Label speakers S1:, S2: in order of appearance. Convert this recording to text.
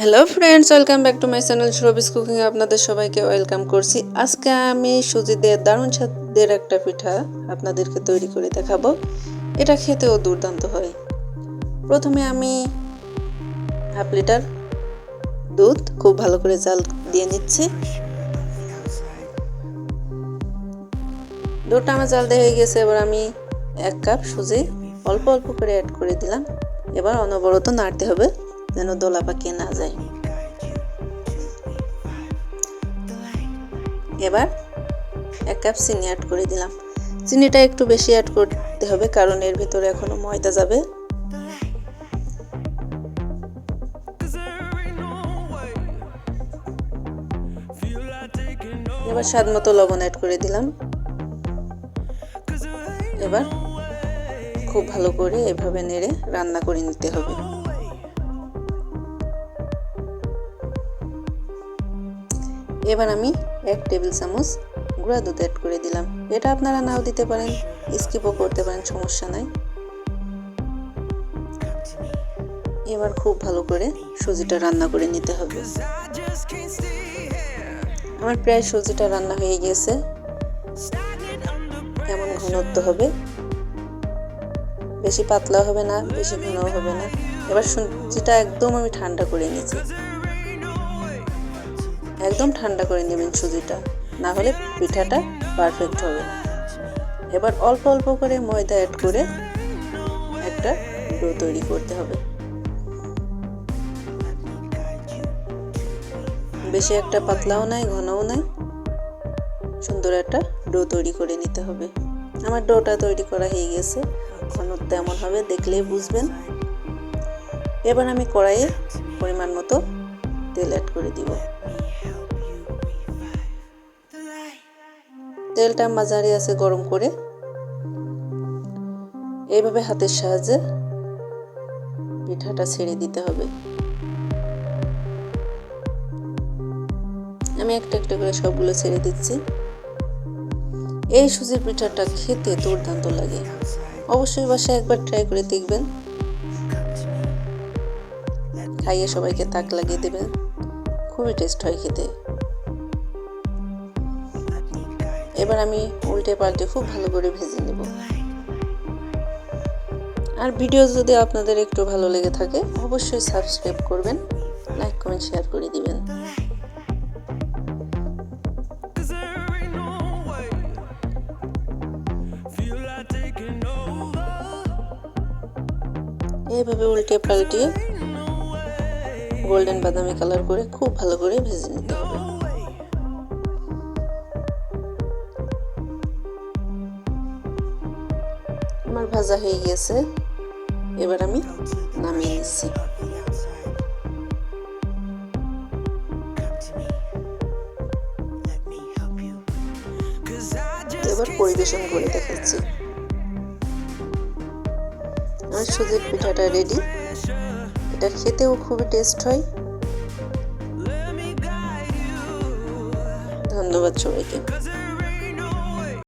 S1: Hello friends welcome back to my channel showbiz cooking আপনাদের সবাইকে welcome করছি। আজকে আমি সুজি দিয়ে দারুণ স্বাদের একটা পিঠা আপনাদেরকে তৈরি করে দেখাবো। এটা খেতেও দুর্দান্ত হয়। প্রথমে আমি হাফ লিটার দুধ খুব ভালো করে জাল দিয়ে নিচ্ছি। দুধটা আমার জাল দিয়ে হয়ে গেছে, এবার আমি এক কাপ সুজি অল্প অল্প করে অ্যাড করে দিলাম। এবার অনবরত নাড়তে হবে। যেন দোলা পাকিয়ে না যায় এবার এক কাপ চিনি অ্যাড করে দিলাম। চিনিটা একটু বেশি অ্যাড করতে হবে, কারণ এর ভিতরে এখনও ময়দা যাবে। এবার স্বাদ মতো লবণ অ্যাড করে দিলাম। এবার খুব ভালো করে এভাবে নেড়ে রান্না করে নিতে হবে। এবার আমি এক টেবিল চামচ গুঁড়া দুধ অ্যাড করে দিলাম। এটা আপনারা নাও দিতে পারেন স্কিপও করতে পারেন, সমস্যা নাই। এবার খুব ভালো করে সুজিটা রান্না করে নিতে হবে। আমার প্রায় সুজিটা রান্না হয়ে গিয়েছে। এমন ঘনত্ব হবে। বেশি পাতলা হবে না, বেশি ঘনও হবে না। এবার সুজিটা একদম আমি ঠান্ডা করে নিয়েছি। একদম ঠান্ডা করে নেবেন সুজিটা। না হলে পিঠাটা পারফেক্ট হবে না। এবার অল্প অল্প করে ময়দা অ্যাড করে একটা ডো তৈরি করতে হবে। বেশি একটা পাতলাও নাই, ঘনও নাই। সুন্দর একটা ডো তৈরি করে নিতে হবে। আমার ডোটা তৈরি করা হয়ে গেছে। ঘনত্ব এমন হবে, দেখলেই বুঝবেন। এবার আমি কড়াইয়ে পরিমাণ মতো তেল অ্যাড করে দিব। তেলটা মাঝারি আছে গরম করে। এইভাবে হাতের সাহায্যে পিঠাটা ছেড়ে দিতে হবে। আমি একটা একটা করে সবগুলো ছেড়ে দিচ্ছি। এই সুজির পিঠাটা খেতে দুর্দান্ত লাগে। অবশ্যই বাসায় একবার ট্রাই করে দেখবেন। খাইয়ে সবাইকে তাক লাগিয়ে দেবেন। খুবই টেস্ট হয় খেতে। এবার আমি উল্টে পাল্টে খুব ভালো করে ভেজে নেব। আর ভিডিও যদি আপনাদের একটু ভালো লেগে থাকে, অবশ্যই সাবস্ক্রাইব করবেন, লাইক, কমেন্ট, শেয়ার করে দিবেন। এইভাবে উল্টে পাল্টিয়ে গোল্ডেন বাদামি কালার করে খুব ভালো করে ভেজে নিতে হবে। ভাজা হয়ে গিয়েছে এবার আমি নামিয়ে নিচ্ছি। এবার পরিবেশন করে দেখাচ্ছি। আমার সুজির পিঠাটা রেডি এটা খেতেও খুবই টেস্ট হয়। ধন্যবাদ সবাইকে।